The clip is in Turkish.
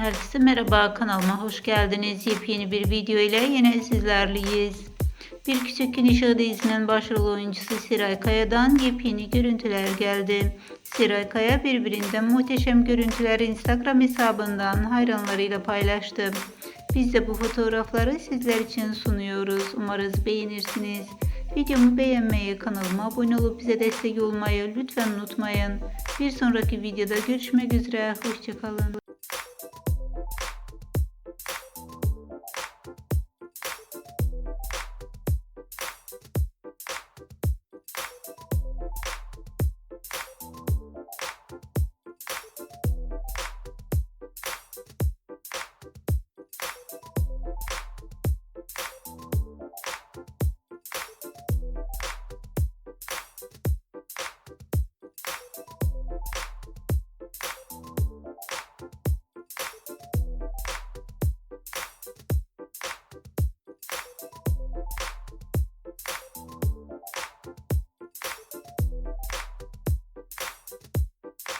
Herkese merhaba kanalıma hoş geldiniz. Yepyeni bir video ile yine sizlerleyiz. Bir Küçük Gün Işığı dizinin başrol oyuncusu Siray Kaya'dan yepyeni görüntüler geldi. Siray Kaya birbirinden muhteşem görüntüleri Instagram hesabından hayranlarıyla paylaştı. Biz de bu fotoğrafları sizler için sunuyoruz. Umarız beğenirsiniz. Videomu beğenmeyi, kanalıma abone olup bize destek olmayı lütfen unutmayın. Bir sonraki videoda görüşmek üzere. Hoşçakalın.